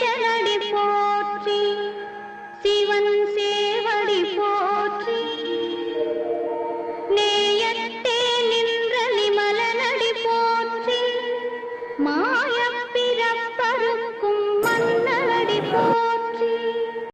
ஈசனடி போற்றி சிவன் சேவடி போற்றி. நேயத்தே நின்றலி மலனடி போற்றி மாயப்பிறப்பருக்கும் மன்னனடி போற்றி.